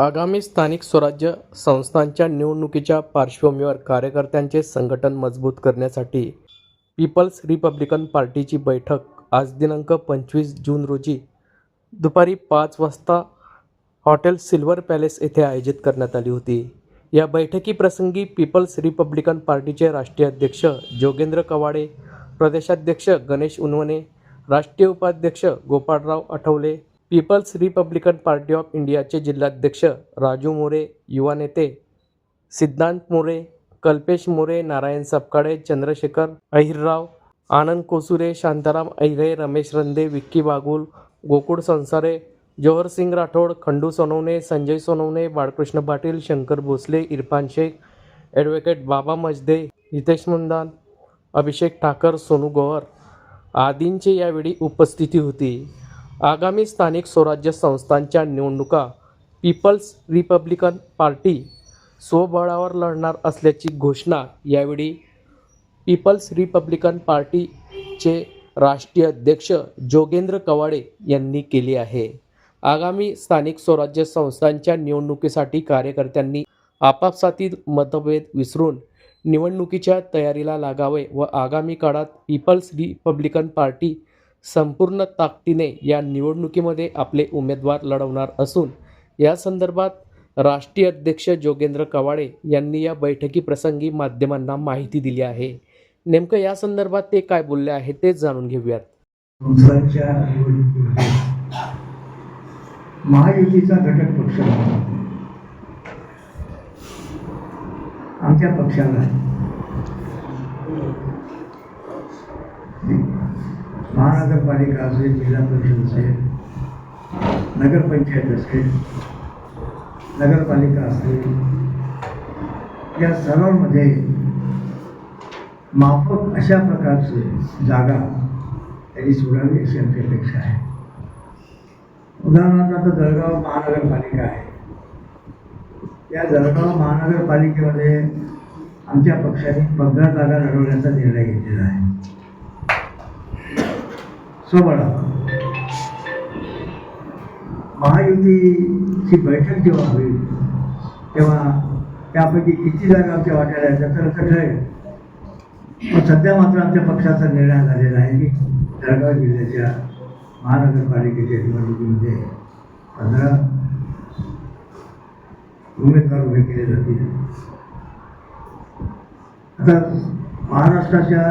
आगामी स्थानिक स्वराज्य संस्थांच्या निवडणुकीच्या पार्श्वभूमीवर कार्यकर्त्यांचे संघटन मजबूत करण्यासाठी पीपल्स रिपब्लिकन पार्टीची बैठक आज दिनांक पंचवीस जून रोजी दुपारी पाच वाजता हॉटेल सिल्वर पॅलेस येथे आयोजित करण्यात आली होती. या बैठकीप्रसंगी पीपल्स रिपब्लिकन पार्टीचे राष्ट्रीय अध्यक्ष जोगेंद्र कवाडे प्रदेशाध्यक्ष गणेश उनवणे राष्ट्रीय उपाध्यक्ष Gopalrao Athawale People's Republican Party of इंडियाचे जिल्हाध्यक्ष राजू मोरे युवा नेते सिद्धांत मोरे कल्पेश मोरे नारायण सपकाळे चंद्रशेखर अहिरराव आनंद कोसुरे शांताराम अहिरे रमेश रंदे विक्की बागुल गोकुळ संसारे जोहरसिंग राठोड खंडू सोनवणे संजय सोनवणे बाळकृष्ण पाटील शंकर भोसले इरफान शेख ॲडव्होकेट बाबा मजदे हितेश मुंदान अभिषेक ठाकर सोनू गोवर आदींची यावेळी उपस्थिती होती. आगामी स्थानिक स्वराज्य संस्थांच्या निवडणुका पीपल्स रिपब्लिकन पार्टी स्वबळावर लढणार असल्याची घोषणा यावेळी पीपल्स रिपब्लिकन पार्टीचे राष्ट्रीय अध्यक्ष जोगेंद्र कवाडे यांनी केली आहे. आगामी स्थानिक स्वराज्य संस्थांच्या निवडणुकीसाठी कार्यकर्त्यांनी आपापसातील मतभेद विसरून निवडणुकीच्या तयारीला लागावे व आगामी काळात पीपल्स रिपब्लिकन पार्टी संपूर्ण ताकदीने या निवडणुकीमध्ये आपले उमेदवार लढवणार असून या संदर्भात राष्ट्रीय अध्यक्ष जोगेंद्र कवाडे यांनी या बैठकीप्रसंगी माध्यमांना माहिती दिली आहे. नेमकं या संदर्भात ते काय बोलले आहे तेच जाणून घेऊयात. महायुतीचा घटक पक्ष आमच्या पक्षाला महानगरपालिका असेल जिल्हा परिषद असेल नगरपंचायत असेल नगरपालिका असेल या सर्वांमध्ये माफक अशा प्रकारचे जागा त्यांनी सोडावी अशी आमची अपेक्षा आहे. उदाहरणार्थ आता जळगाव महानगरपालिका आहे. या जळगाव महानगरपालिकेमध्ये आमच्या पक्षाने पंधरा जागा लढवण्याचा निर्णय घेतलेला आहे. स्वबळावर महायुतीची बैठक जेव्हा होईल तेव्हा त्यापैकी किती जागा आमच्या वाट्याला आहेत त्याचं लक्ष ठरेल पण सध्या मात्र आमच्या पक्षाचा निर्णय झालेला आहे की जळगाव जिल्ह्याच्या महानगरपालिकेच्या निवडणुकीमध्ये पंधरा उमेदवार उभे केले जातील. आता महाराष्ट्राच्या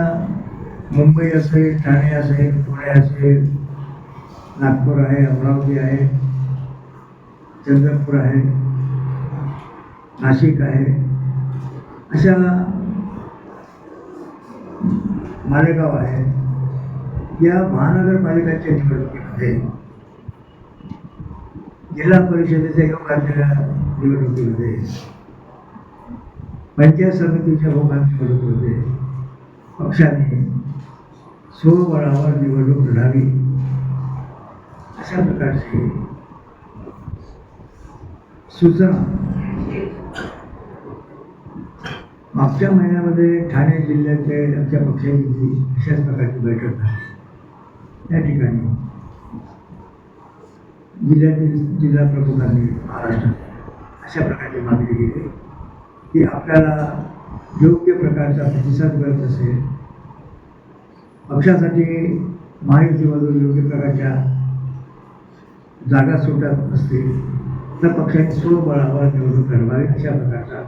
मुंबई असेल ठाणे असेल पुणे असेल नागपूर आहे अमरावती आहे चंद्रपूर आहे नाशिक आहे अशा मालेगाव आहे. या महानगरपालिकांच्या निवडणुकीमध्ये जिल्हा परिषदेच्या योगाच्या निवडणुकीमध्ये पंचायत समितीच्या योगाच्या निवडणुकीमध्ये पक्षाने स्वबळावर निवडणूक लढावी अशा प्रकारची सूचना मागच्या महिन्यामध्ये ठाणे जिल्ह्याचे आमच्या पक्षाची अशाच प्रकारची बैठक झाली. त्या ठिकाणी जिल्ह्यातील जिल्हा प्रमुखांनी महाराष्ट्रात अशा प्रकारची मागणी केली की आपल्याला योग्य प्रकारचा प्रतिसाद मिळत असेल पक्षासाठी महायुतीमधून योग्य प्रकारच्या जागा सुटत असतील तर पक्षाची स्वबळावर निवडणूक करणारी अशा प्रकारचा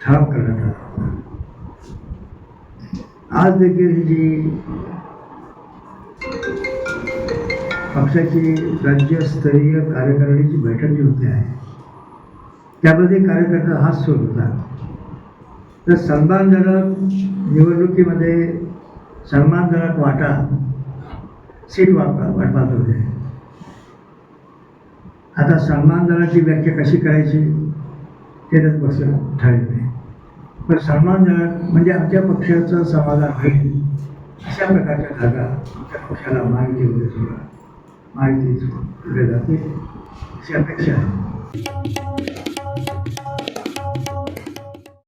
ठराव करण्यात आला आज देखील ही जी पक्षाची राज्यस्तरीय कार्यकारिणीची बैठक जी होते आहे त्यामध्ये कार्यकर्ता हाच सोड होता तर सन्मानजनक निवडणुकीमध्ये सन्मानजनक वाटा सीट वाटपा वाटपात होते. आता सन्मानजनाची व्याख्या कशी करायची ते त्यात पक्ष ठरले पण सन्मानजनक म्हणजे आमच्या पक्षाचं समाधान होईल अशा प्रकारच्या जागा आमच्या पक्षाला माहिती सुद्धा माहिती पुढे जाते. अशी अपेक्षा आहे.